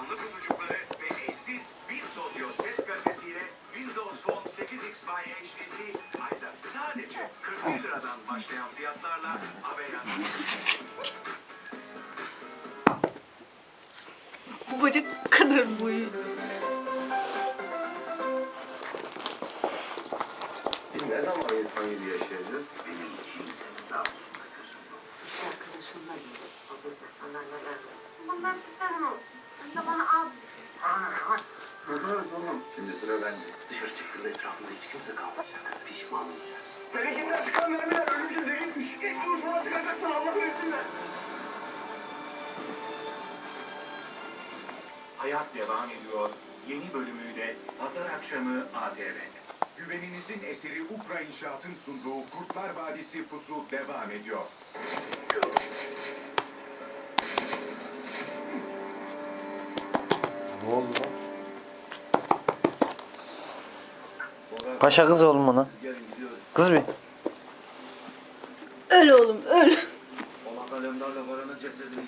canlı kutucukları ve eşsiz bir Audio ses kalitesiyle Windows Phone 8X by HTC ayda sadece 41 liradan başlayan fiyatlarla Aveya Bu bacak kadar boyu. Biz ne zaman insan gibi yaşayacağız? Benim işimize daha Arkadaşımla ilgili. Ablası sana neler Bunlar sizden olsun. Bana al. Şimdi sıra bende. Dışarı çıktığında etrafında hiç kimse kalmayacak. Pişman olacaksın. Seninkinden çıkan mermiler ölümcül gitmiş. İlk duruşmana çıkacaksın Allah'ın izniyle. Hayat devam ediyor. Yeni bölümüyle pazar akşamı ATV'de. Güveninizin eseri Ukra İnşaat'ın sunduğu Kurtlar Vadisi Pusu devam ediyor. Ne oldu lan? Paşa kız oğlum ona. Kız bir. Öl oğlum öl. Ona kalemlerle varanın cesedini